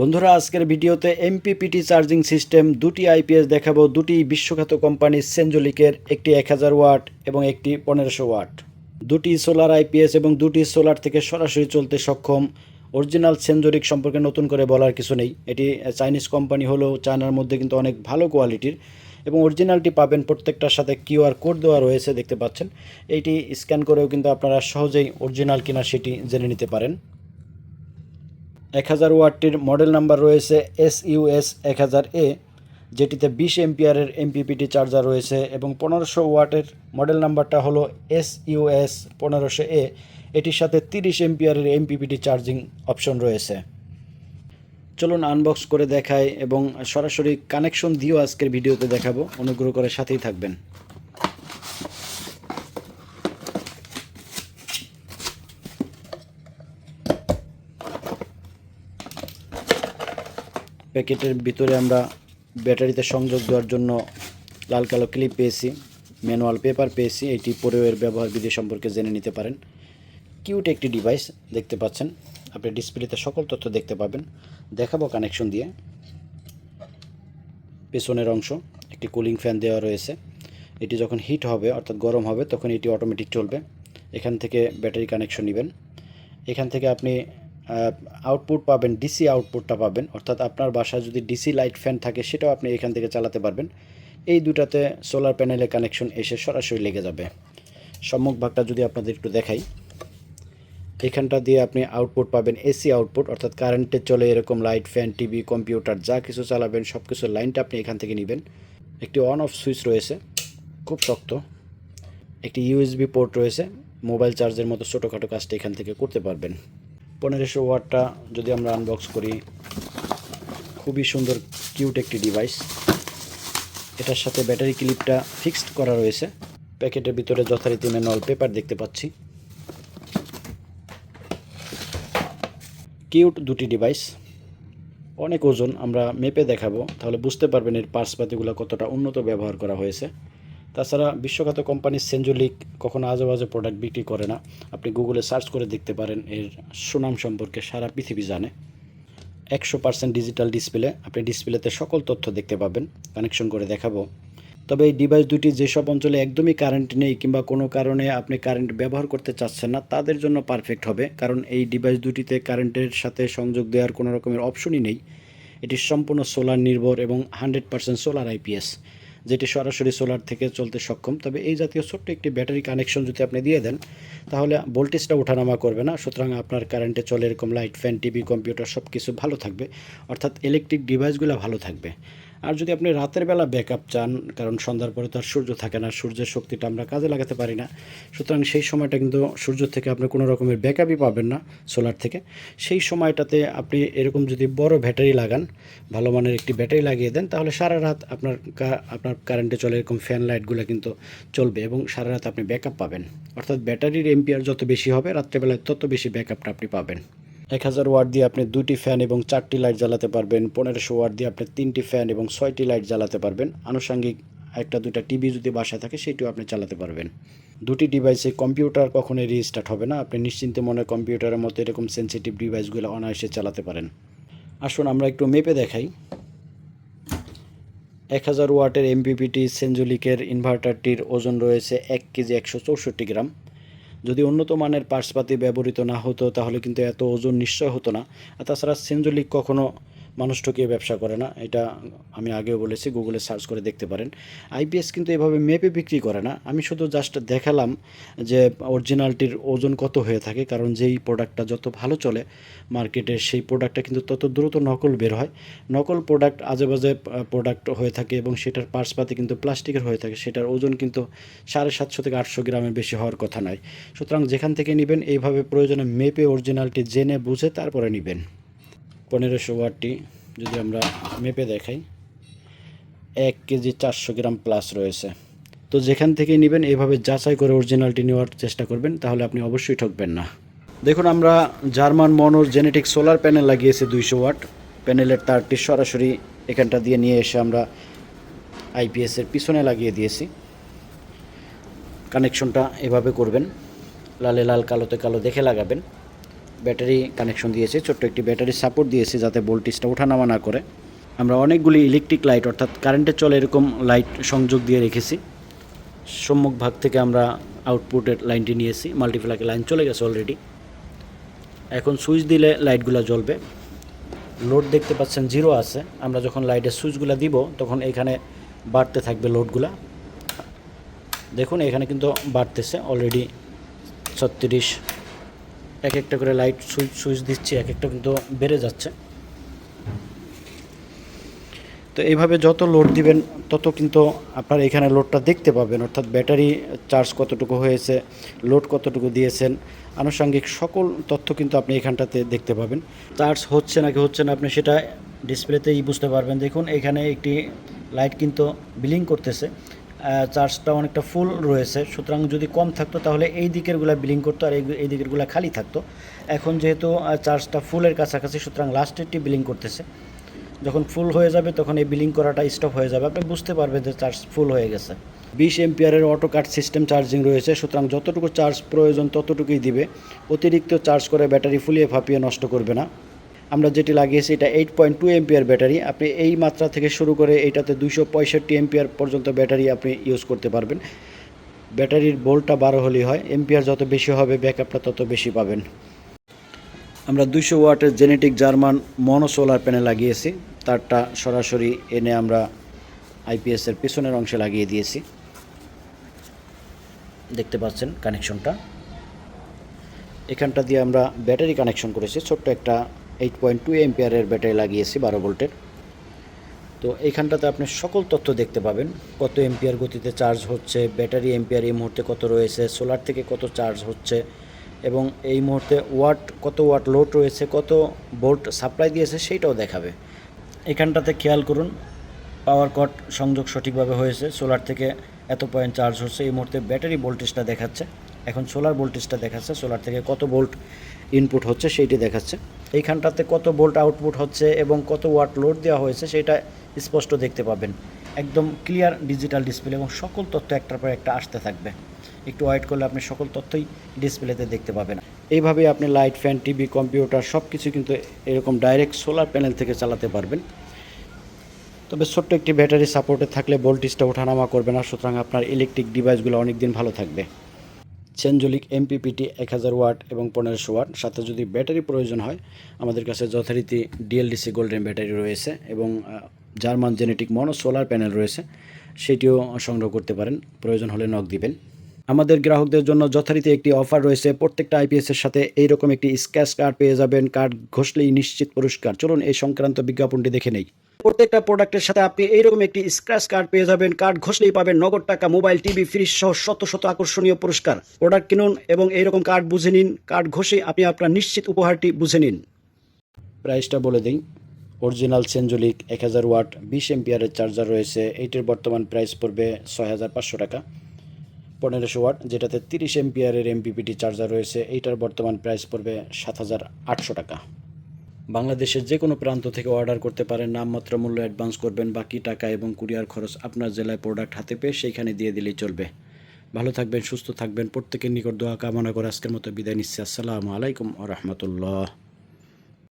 বন্ধুরা, আজকের ভিডিওতে এমপিপিটি চার্জিং সিস্টেম দুটি আইপিএস দেখাবো, দুটি বিশ্বখ্যাত কোম্পানি সেঞ্জলিকের একটি এক হাজার ওয়াট এবং একটি পনেরোশো ওয়াট দুটি সোলার আইপিএস এবং দুটি সোলার থেকে সরাসরি চলতে সক্ষম। অরিজিনাল সেঞ্জরিক সম্পর্কে নতুন করে বলার কিছু নেই। এটি চাইনিজ কোম্পানি হলেও চায়নার মধ্যে কিন্তু অনেক ভালো কোয়ালিটির এবং অরিজিনালটি পাবেন প্রত্যেকটার সাথে কিউআর কোড দেওয়া রয়েছে, দেখতে পাচ্ছেন। এইটি স্ক্যান করেও কিন্তু আপনারা সহজেই অরিজিনাল কিনা সেটি জেনে নিতে পারেন। এক হাজার ওয়াটটির মডেল নাম্বার রয়েছে এস ইউএস এক হাজার এ, যেটিতে বিশ এমপিআরের এমপিপিটি চার্জার রয়েছে এবং পনেরোশো ওয়াটের মডেল নাম্বারটা হলো এস ইউএস পনেরোশো এ। এটির সাথে তিরিশ এমপিআরের এমপিপিটি চার্জিং অপশন রয়েছে। চলুন আনবক্স করে দেখাই এবং সরাসরি কানেকশন দিয়েও আজকের ভিডিওতে দেখাবো। অনুগ্রহ করে সাথেই থাকবেন। প্যাকেটের ভিতরে আমরা ব্যাটারিতে সংযোগ দেওয়ার জন্য লাল কালো ক্লিপ পেয়েছি ম্যানুয়াল পেপার পেয়েছি, এটি পরেও এর ব্যবহার বিধি সম্পর্কে জেনে নিতে পারেন। কিউট একটি ডিভাইস দেখতে পাচ্ছেন, আপনি ডিসপ্লেতে সকল তথ্য দেখতে পাবেন। দেখাবো কানেকশন দিয়ে। পেছনের অংশ, একটি কুলিং ফ্যান দেওয়া রয়েছে। এটি যখন হিট হবে, অর্থাৎ গরম হবে, তখন এটি অটোমেটিক চলবে। এখান থেকে ব্যাটারি কানেকশন নেবেন। এখান থেকে আপনি আউটপুট পাবেন ডিসি আউটপুটটা পাবেন। অর্থাৎ আপনার বাসায় যদি ডিসি লাইট ফ্যান থাকে, সেটাও আপনি এখান থেকে চালাতে পারবেন। এই দুটাতে সোলার প্যানেলে কানেকশন এসে সরাসরি লেগে যাবে। সম্মুখ ভাগটা যদি আপনাদের একটু দেখাই। এখানটা দিয়ে আপনি আউটপুট পাবেন এসি আউটপুট অর্থাৎ কারেন্টে চলে এরকম লাইট ফ্যান টিভি কম্পিউটার যা কিছু চালাবেন সব কিছু লাইনটা আপনি এখান থেকে নেবেন। একটি অন অফ সুইচ রয়েছে, খুব শক্ত। একটি ইউএসবি পোর্ট রয়েছে মোবাইল চার্জের মতো ছোটোখাটো কাজটা এখান থেকে করতে পারবেন। পনেরোশো ওয়াটটা যদি আমরা আনবক্স করি, খুবই সুন্দর কিউট একটি ডিভাইস এটার সাথে ব্যাটারি ক্লিপটা ফিক্সড করা রয়েছে। প্যাকেটের ভিতরে যথারীতি ম্যানুয়াল পেপার দেখতে পাচ্ছি। কিউট দুটি ডিভাইস অনেক ওজন, আমরা মেপে দেখাবো, তাহলে বুঝতে পারবেন এর পার্সপাতিগুলো কতটা উন্নত ব্যবহার করা হয়েছে। তাছাড়া বিশ্বখ্যাত কোম্পানি সেঞ্জুলিক কখনো আজে বাজে প্রোডাক্ট বিক্রি করে না। আপনি গুগলে সার্চ করে দেখতে পারেন, এর সুনাম সম্পর্কে সারা পৃথিবী জানে। একশো পার্সেন্ট ডিজিটাল ডিসপ্লে আপনি ডিসপ্লেতে সকল তথ্য দেখতে পাবেন কানেকশন করে দেখাবো। তবে এই ডিভাইস দুটি যেসব অঞ্চলে একদমই কারেন্ট নেই কিংবা কোনো কারণে আপনি কারেন্ট ব্যবহার করতে চাচ্ছেন না, তাদের জন্য পারফেক্ট হবে, কারণ এই ডিভাইস দুটিতে কারেন্টের সাথে সংযোগ দেওয়ার কোনো রকমের অপশনই নেই। এটি সম্পূর্ণ সোলার নির্ভর এবং হান্ড্রেড পার্সেন্ট সোলার আইপিএস যেটি সরাসরি সোলার থেকে চলতে সক্ষম। তবে এই জাতীয় ছোট্ট একটি ব্যাটারি কানেকশন যদি আপনি দিয়ে দেন, তাহলে ভোল্টেজটা ওঠানামা করবে না। সুতরাং আপনার কারেন্টে চলে এরকম লাইট ফ্যান টিভি কম্পিউটার সব কিছু ভালো থাকবে। অর্থাৎ ইলেকট্রিক ডিভাইসগুলো ভালো থাকবে। আর যদি আপনি রাতের বেলা ব্যাকআপ চান, কারণ সন্ধ্যার পরে তো আর সূর্য থাকে না, সূর্যের শক্তিটা আমরা কাজে লাগাতে পারি না। সুতরাং সেই সময়টা কিন্তু সূর্য থেকে আপনি কোনো রকমের ব্যাকআপই পাবেন না সোলার থেকে। সেই সময়টাতে আপনি এরকম যদি বড় ব্যাটারি লাগান, ভালো মানের একটি ব্যাটারি লাগিয়ে দেন, তাহলে সারা রাত আপনার আপনার কারেন্টে চলে এরকম ফ্যান লাইটগুলো কিন্তু চলবে এবং সারা রাত আপনি ব্যাকআপ পাবেন। অর্থাৎ ব্যাটারির এম্পিয়ার যত বেশি হবে, রাত্রেবেলায় তত বেশি ব্যাকআপটা আপনি পাবেন। এক হাজার ওয়াট দিয়ে আপনি দুটি ফ্যান এবং চারটি লাইট জ্বালাতে পারবেন, পনেরোশো ওয়াট দিয়ে আপনি তিনটি ফ্যান এবং ছয়টি লাইট জ্বালাতে পারবেন। আনুষঙ্গিক একটা দুটা টিভি যদি বাসায় থাকে, সেটিও আপনি চালাতে পারবেন। দুটি ডিভাইসে কম্পিউটার কখনোই রিস্টার্ট হবে না। আপনি নিশ্চিন্তে মনে কম্পিউটারের মতো এরকম সেন্সিটিভ ডিভাইসগুলো অনায়াসে চালাতে পারেন। আসুন আমরা একটু মেপে দেখাই। এক হাজার ওয়াটের এমপিপিটি সেঞ্জুলিকের ইনভার্টারটির ওজন রয়েছে এক কেজি একশো চৌষট্টি গ্রাম। যদি উন্নত মানের পার্সপাতি ব্যবহৃত না হতো, তাহলে কিন্তু এত ওজন নিশ্চয় হতো না। তাছাড়া সেঞ্জুলিক কখনো মানুষ ঠকিয়ে ব্যবসা করে না, এটা আমি আগেও বলেছি গুগলে সার্চ করে দেখতে পারেন। আইপিএস কিন্তু এভাবে মেপে বিক্রি করে না। আমি শুধু জাস্ট দেখালাম যে অরিজিনালটির ওজন কত হয়ে থাকে, কারণ যেই প্রোডাক্টটা যত ভালো চলে মার্কেটে সেই প্রোডাক্টটা কিন্তু তত দ্রুত নকল বের হয়। নকল প্রোডাক্ট আজে বাজে প্রোডাক্ট হয়ে থাকে এবং সেটার পার্সপাতি কিন্তু প্লাস্টিকের হয়ে থাকে, সেটার ওজন কিন্তু সাড়ে সাতশো থেকে আটশো গ্রামের বেশি হওয়ার কথা নয়। সুতরাং যেখান থেকে নেবেন, এইভাবে প্রয়োজনে মেপে অরিজিনালটি জেনে বুঝে তারপরে নেবেন। পনেরোশো ওয়াটটি যদি আমরা মেপে দেখাই, এক কেজি চারশো গ্রাম প্লাস রয়েছে। তো যেখান থেকে নেবেন, এভাবে যাচাই করে অরিজিনালটি নেওয়ার চেষ্টা করবেন, তাহলে আপনি অবশ্যই ঠকবেন না। দেখুন, আমরা জার্মান মনোর জেনেটিক সোলার প্যানেল লাগিয়েছি দুইশো ওয়াট। প্যানেলের তারটি সরাসরি এখানটা দিয়ে নিয়ে এসে আমরা আইপিএসের পিছনে লাগিয়ে দিয়েছি। কানেকশনটা এভাবে করবেন। লালে, লাল, কালোতে কালো দেখে লাগাবেন। ব্যাটারি কানেকশন দিয়েছি, ছোট্ট একটি ব্যাটারি সাপোর্ট দিয়েছি যাতে ভোল্টেজটা ওঠানামা না করে। আমরা অনেকগুলি ইলেকট্রিক লাইট অর্থাৎ কারেন্টে চলে এরকম লাইট সংযোগ দিয়ে রেখেছি। সম্মুখ ভাগ থেকে আমরা আউটপুটের লাইনটি নিয়েছি মাল্টিপ্লাকে লাইন চলে গেছে অলরেডি এখন সুইচ দিলে লাইটগুলো জ্বলবে। লোড দেখতে পাচ্ছেন জিরো আছে। আমরা যখন লাইটের সুইচগুলো দিব, তখন এখানে বাড়তে থাকবে লোডগুলা দেখুন, এখানে কিন্তু বাড়তেছে অলরেডি ছত্রিশ এক একটা করে লাইট সুইচ সুইচ দিচ্ছি এক একটা কিন্তু বেড়ে যাচ্ছে। তো এইভাবে যত লোড দিবেন, তত কিন্তু আপনার এখানে লোডটা দেখতে পাবেন। অর্থাৎ ব্যাটারি চার্জ কতটুকু হয়েছে লোড কতটুকু দিয়েছেন, আনুষঙ্গিক সকল তথ্য কিন্তু আপনি এখানটাতে দেখতে পাবেন। চার্জ হচ্ছে নাকি হচ্ছে না, আপনি সেটা ডিসপ্লেতেই বুঝতে পারবেন। দেখুন, এখানে একটি লাইট কিন্তু বিলিং করতেছে। চার্জটা অনেকটা ফুল রয়েছে। সুতরাং যদি কম থাকতো, তাহলে এই দিকেরগুলা বিলিং করতো আর এই দিকেরগুলা খালি থাকতো। এখন যেহেতু চার্জটা ফুলের কাছাকাছি, সুতরাং লাস্টেরটি বিলিং করতেছে। যখন ফুল হয়ে যাবে, তখন এই বিলিং করাটা স্টপ হয়ে যাবে। আপনি বুঝতে পারবেন যে চার্জ ফুল হয়ে গেছে। বিশ এমপিয়ারের অটো কাট সিস্টেম চার্জিং রয়েছে, সুতরাং যতটুকু চার্জ প্রয়োজন ততটুকুই দিবে। অতিরিক্ত চার্জ করে ব্যাটারি ফুলিয়ে ফাঁপিয়ে নষ্ট করবে না। আমরা যেটি লাগিয়েছি এটা eight point two ampere battery আপনি এই মাত্রা থেকে শুরু করে এটাতে দুশো পঁয়ষট্টি এমপিয়ার পর্যন্ত ব্যাটারি আপনি ইউজ করতে পারবেন। ব্যাটারির বোল্টটা বারো হলেই হয়। এমপিয়ার যত বেশি হবে ব্যাকআপটা তত বেশি পাবেন। আমরা দুইশো ওয়াটের genetic German mono solar panel লাগিয়েছি। তারটা সরাসরি এনে আমরা আইপিএসের পিছনের অংশে লাগিয়ে দিয়েছি। দেখতে পাচ্ছেন কানেকশনটা এখানটা দিয়ে আমরা ব্যাটারি কানেকশন করেছি। ছোট্ট একটা এইট পয়েন্ট টু এমপিয়ারের ব্যাটারি লাগিয়েছি বারো ভোল্টের। তো এইখানটাতে আপনি সকল তথ্য দেখতে পাবেন, কত এম্পিয়ার গতিতে চার্জ হচ্ছে, ব্যাটারি এম্পিয়ার এই মুহূর্তে কত রয়েছে, সোলার থেকে কত চার্জ হচ্ছে, এবং এই মুহূর্তে ওয়াট, কত ওয়াট লোড রয়েছে, কত ভোল্ট সাপ্লাই দিয়েছে সেইটাও দেখাবে। এখানটাতে খেয়াল করুন, পাওয়ার কট সংযোগ সঠিকভাবে হয়েছে, সোলার থেকে এত পয়েন্ট চার্জ হচ্ছে, এই মুহূর্তে ব্যাটারি ভোল্টেজটা দেখাচ্ছে, এখন সোলার ভোল্টেজটা দেখাচ্ছে, সোলার থেকে কত ভোল্ট ইনপুট হচ্ছে, সেইটি দেখাচ্ছে। এইখানটাতে কত ভোল্ট আউটপুট হচ্ছে এবং কত ওয়াট লোড দেওয়া হয়েছে, সেটা স্পষ্ট দেখতে পাবেন। একদম ক্লিয়ার ডিজিটাল ডিসপ্লে এবং সকল তথ্য একটার পর একটা আসতে থাকবে। একটু ওয়েট করলে আপনি সকল তথ্যই ডিসপ্লেতে দেখতে পাবেন। এইভাবে আপনি লাইট ফ্যান টিভি কম্পিউটার সব কিছু কিন্তু এরকম ডাইরেক্ট সোলার প্যানেল থেকে চালাতে পারবেন। তবে ছোট্ট একটি ব্যাটারি সাপোর্টে থাকলে ভোল্টেজটা ওঠানামা করবে না, সুতরাং আপনার ইলেকট্রিক ডিভাইসগুলো অনেক দিন ভালো থাকবে। সেনজলিক এমপিপিটি এক হাজার ওয়াট এবং পনেরোশো ওয়াট। সাথে যদি ব্যাটারি প্রয়োজন হয়, আমাদের কাছে যথারীতি ডিএলডিসি গোল্ডেন ব্যাটারি রয়েছে এবং German genetic mono solar panel রয়েছে। সেটিও সংগ্রহ করতে পারেন। প্রয়োজন হলে নখ দিবেন। আমাদের গ্রাহকদের জন্য যথারীতি একটি অফার রয়েছে। প্রত্যেকটা আইপিএসের সাথে এইরকম একটি স্ক্যাচ কার্ড পেয়ে যাবেন। কার্ড ঘষলেই নিশ্চিত পুরস্কার। চলুন এই সংক্রান্ত বিজ্ঞাপনটি দেখে নেই। প্রত্যেকটা প্রোডাক্টের সাথে আপনি এইরকম একটি স্ক্র্যাচ কার্ড পেয়ে যাবেন। কার্ড ঘষলেই পাবেন নগদ টাকা, মোবাইল, টিভি, ফ্রিজ সহ শত শত আকর্ষণীয় পুরস্কার। প্রোডাক্ট কিনুন এবং এইরকম কার্ড বুঝে নিন। কার্ড ঘষে আপনি আপনার নিশ্চিত উপহারটি বুঝে নিন। প্রাইসটা বলে দিই। অরিজিনাল সেঞ্জলিক এক হাজার ওয়াট, বিশ এমপিয়ারের চার্জার রয়েছে। এইটির বর্তমান প্রাইস পড়বে ছয় হাজার পাঁচশো টাকা। পনেরোশো ওয়াট, যেটাতে তিরিশ এমপিয়ারের এমপিপিটি চার্জার রয়েছে, এইটার বর্তমান প্রাইস পড়বে সাত হাজার আটশো টাকা। বাংলাদেশের যে কোনো প্রান্ত থেকে অর্ডার করতে পারেন, নামমাত্র মূল্য অ্যাডভান্স করবেন, বাকি টাকা এবং কুরিয়ার খরচ আপনার জেলায় প্রোডাক্ট হাতে পেয়ে সেইখানে দিয়ে দিলেই চলবে। ভালো থাকবেন, সুস্থ থাকবেন, প্রত্যেকের নিকট দোয়া কামনা করে আজকের মতো বিদায় নিচ্ছি। আসসালামু আলাইকুম আ রহমতুল্লাহ।